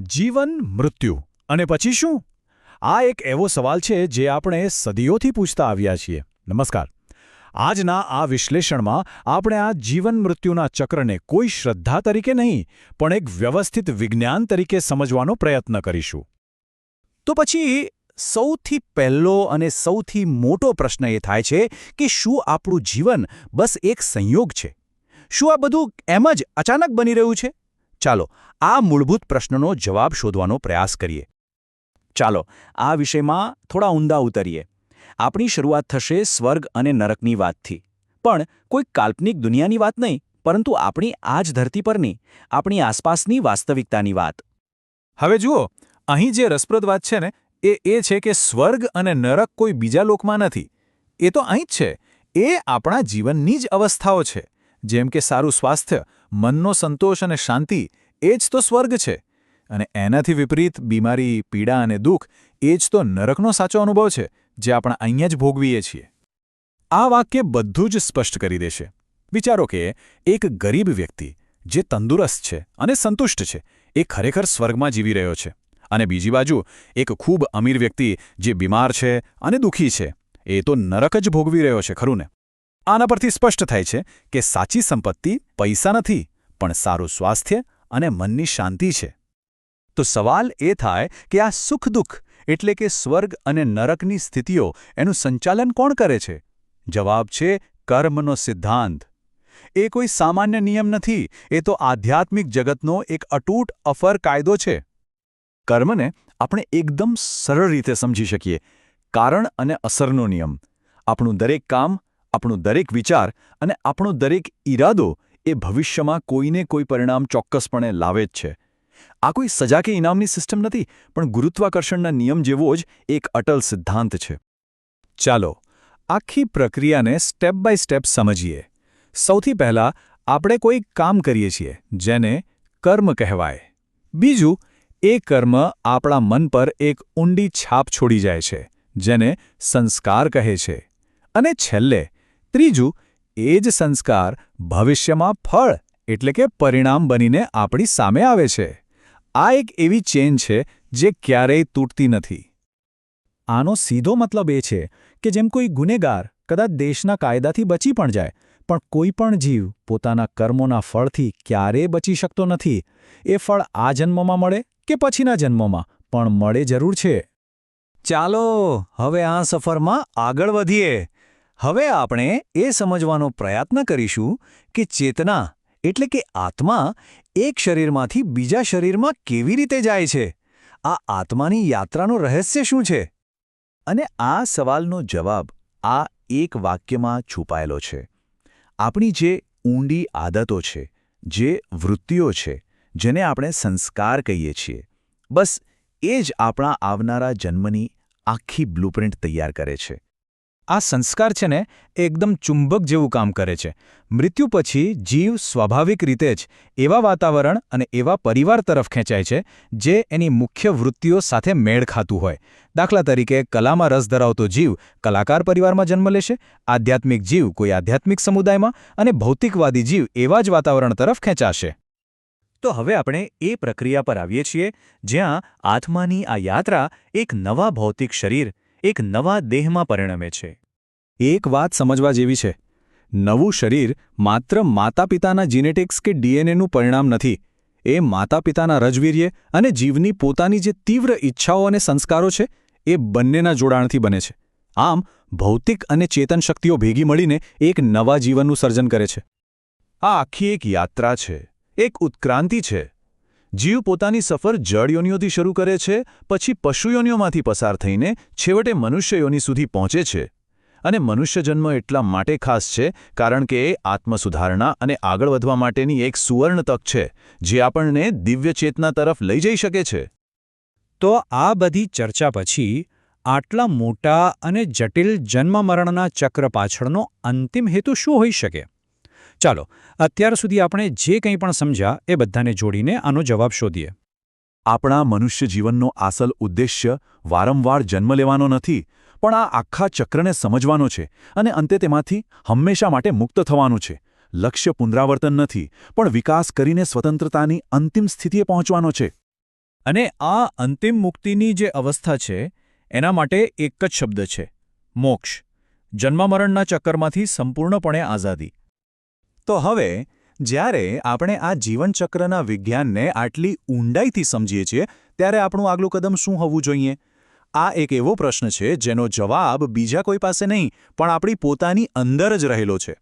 જીવન, મૃત્યુ અને પછી શું? આ એક એવો સવાલ છે જે આપણે સદીઓથી પૂછતા આવ્યા છીએ. નમસ્કાર. આજના આ વિશ્લેષણમાં આપણે આ જીવન, મૃત્યુના ચક્રને કોઈ શ્રદ્ધા તરીકે નહીં, પણ એક વ્યવસ્થિત વિજ્ઞાન તરીકે સમજવાનો પ્રયત્ન કરીશું. તો પછી સૌથી પહેલો અને સૌથી મોટો પ્રશ્ન એ થાય છે કે શું આપણું જીવન બસ એક સંયોગ છે? શું આ બધું એમ જ અચાનક બની રહ્યું છે? ચાલો, આ મૂળભૂત પ્રશ્નનો જવાબ શોધવાનો પ્રયાસ કરીએ. ચાલો, આ વિષયમાં થોડા ઊંડા ઉતરીએ. આપણી શરૂઆત થશે સ્વર્ગ અને નરકની વાતથી. પણ કોઈ કાલ્પનિક દુનિયાની વાત નહીં, પરંતુ આપણી આ જ ધરતી પરની આપણી આસપાસની વાસ્તવિકતાની વાત. હવે જુઓ, અહીં જે રસપ્રદ વાત છે ને, એ એ છે કે સ્વર્ગ અને નરક કોઈ બીજા લોકમાં નથી. એ તો અહીં જ છે. એ આપણા જીવનની જ અવસ્થાઓ છે. જેમ કે સારું સ્વાસ્થ્ય, મનનો સંતોષ અને શાંતિ, એ જ તો સ્વર્ગ છે. અને એનાથી વિપરીત બીમારી, પીડા અને દુઃખ, એ જ તો નરકનો સાચો અનુભવ છે, જે આપણે અહીંયા જ ભોગવીએ છીએ. આ વાક્ય બધું જ સ્પષ્ટ કરી દેશે. વિચારો કે એક ગરીબ વ્યક્તિ, જે તંદુરસ્ત છે અને સંતુષ્ટ છે, એ ખરેખર સ્વર્ગમાં જીવી રહ્યો છે. અને બીજી બાજુ, એક ખૂબ અમીર વ્યક્તિ, જે બીમાર છે અને દુઃખી છે, એ તો નરક જ ભોગવી રહ્યો છે, ખરું ને? આના પરથી સ્પષ્ટ થાય છે કે સાચી સંપત્તિ પૈસા નથી, પણ સારું સ્વાસ્થ્ય અને મનની શાંતિ છે. તો સવાલ એ થાય કે આ સુખ દુઃખ એટલે કે સ્વર્ગ અને નરકની સ્થિતિઓ એનું સંચાલન કોણ કરે છે? જવાબ છે કર્મનો સિદ્ધાંત. એ કોઈ સામાન્ય નિયમ નથી, એ તો આધ્યાત્મિક જગતનો એક અટૂટ અફર કાયદો છે. કર્મને આપણે એકદમ સરળ રીતે સમજી શકીએ. કારણ અને અસરનો નિયમ. આપણું દરેક કામ આપણું દરેક વિચાર અને આપણો દરેક ઈરાદો એ ભવિષ્યમાં કોઈને કોઈ પરિણામ ચોક્કસપણે લાવે જ છે. આ કોઈ સજા કે ઇનામની સિસ્ટમ નથી, પણ ગુરુત્વાકર્ષણના નિયમ જેવો જ એક અટલ સિદ્ધાંત છે. ચાલો, આખી પ્રક્રિયાને સ્ટેપ બાય સ્ટેપ સમજીએ. સૌથી પહેલાં આપણે કોઈ કામ કરીએ છીએ, જેને કર્મ કહેવાય. બીજું, એ કર્મ આપણા મન પર એક ઊંડી છાપ છોડી જાય છે, જેને સંસ્કાર કહે છે. અને છેલ્લે ત્રીજું, એ જ સંસ્કાર ભવિષ્યમાં ફળ એટલે કે પરિણામ બનીને આપણી સામે આવે છે. આ એક એવી ચેન છે જે ક્યારેય તૂટતી નથી. આનો સીધો મતલબ એ છે કે જેમ કોઈ ગુનેગાર કદાચ દેશના કાયદાથી બચી પણ જાય, પણ કોઈ પણ જીવ પોતાના કર્મોના ફળથી ક્યારેય બચી શકતો નથી. એ ફળ આ જન્મમાં મળે કે પછીના જન્મોમાં પણ મળે જરૂર છે. ચાલો, હવે આ સફરમાં આગળ વધીએ. હવે આપણે એ સમજવાનો પ્રયત્ન કરીશું કે ચેતના એટલે કે આત્મા એક શરીરમાંથી બીજા શરીરમાં કેવી રીતે જાય છે? આ આત્માની યાત્રાનું રહસ્ય શું છે? અને આ સવાલનો જવાબ આ એક વાક્યમાં છુપાયેલો છે. આપણી જે ઊંડી આદતો છે, જે વૃત્તિઓ છે, જેને આપણે સંસ્કાર કહીએ છીએ, બસ એ જ આપણા આવનારા જન્મની આખી બ્લુપ્રિન્ટ તૈયાર કરે છે. આ સંસ્કાર છે ને એકદમ ચુંબક જેવું કામ કરે છે. મૃત્યુ પછી જીવ સ્વાભાવિક રીતે જ એવા વાતાવરણ અને એવા પરિવાર તરફ ખેંચાય છે, જે એની મુખ્ય વૃત્તિઓ સાથે મેળ ખાતું હોય. દાખલા તરીકે, કલામાં રસ ધરાવતો જીવ કલાકાર પરિવારમાં જન્મ લેશે, આધ્યાત્મિક જીવ કોઈ આધ્યાત્મિક સમુદાયમાં અને ભૌતિકવાદી જીવ એવા જ વાતાવરણ તરફ ખેંચાશે. તો હવે આપણે એ પ્રક્રિયા પર આવીએ છીએ, જ્યાં આત્માની આ યાત્રા એક નવા ભૌતિક શરીર એક નવા દેહમાં પરિણમે છે. એક વાત સમજવા જેવી છે. નવું શરીર માત્ર માતા પિતાના જીનેટિક્સ કે ડીએનએનું પરિણામ નથી. એ માતા પિતાના રજવીર્ય અને જીવની પોતાની જે તીવ્ર ઈચ્છાઓ અને સંસ્કારો છે, એ બંનેના જોડાણથી બને છે. આમ, ભૌતિક અને ચેતન શક્તિઓ ભેગી મળીને એક નવા જીવનનું સર્જન કરે છે. આ આખી એક યાત્રા છે. એક ઉત્ક્રાંતિ છે. જીવ પોતાની સફર જળયોનિઓથી શરૂ કરે છે, પછી પશુયોનિઓમાંથી પસાર થઈને છેવટે મનુષ્યયોની સુધી પહોંચે છે. અને મનુષ્ય જન્મ એટલા માટે ખાસ છે, કારણ કે એ આત્મસુધારણા અને આગળ વધવા માટેની એક સુવર્ણ તક છે, જે આપણને દિવ્ય ચેતના તરફ લઈ જઈ શકે છે. તો આ બધી ચર્ચા પછી, આટલા મોટા અને જટિલ જન્મ મરણના ચક્ર પાછળનો અંતિમ હેતુ શું હોઈ શકે? ચાલો અત્યાર સુધી આપણે જે કંઈ પણ સમજ્યા એ બધાને જોડીને આનો જવાબ શોધીએ. આપણા મનુષ્ય જીવનનો આસલ ઉદ્દેશ્ય વારંવાર જન્મ લેવાનો નથી પણ આ આખા ચક્રને સમજવાનો છે અને અંતે તેમાંથી હંમેશા માટે મુક્ત થવાનું છે. લક્ષ્ય પુનરાવર્તન નથી પણ વિકાસ કરીને સ્વતંત્રતાની અંતિમ સ્થિતિએ પહોંચવાનો છે. અને આ અંતિમ મુક્તિની જે અવસ્થા છે એના માટે એક જ શબ્દ છે મોક્ષ. જન્મમરણના ચક્કરમાંથી સંપૂર્ણપણે આઝાદી. તો હવે, જ્યારે આપણે આ જીવનચક્રના વિજ્ઞાનને આટલી ઊંડાઈથી સમજીએ છીએ, ત્યારે આપણું આગલું કદમ શું હોવું જોઈએ? આ એક એવો પ્રશ્ન છે જેનો જવાબ બીજા કોઈ પાસે નહીં, પણ આપણી પોતાની અંદર જ રહેલો છે.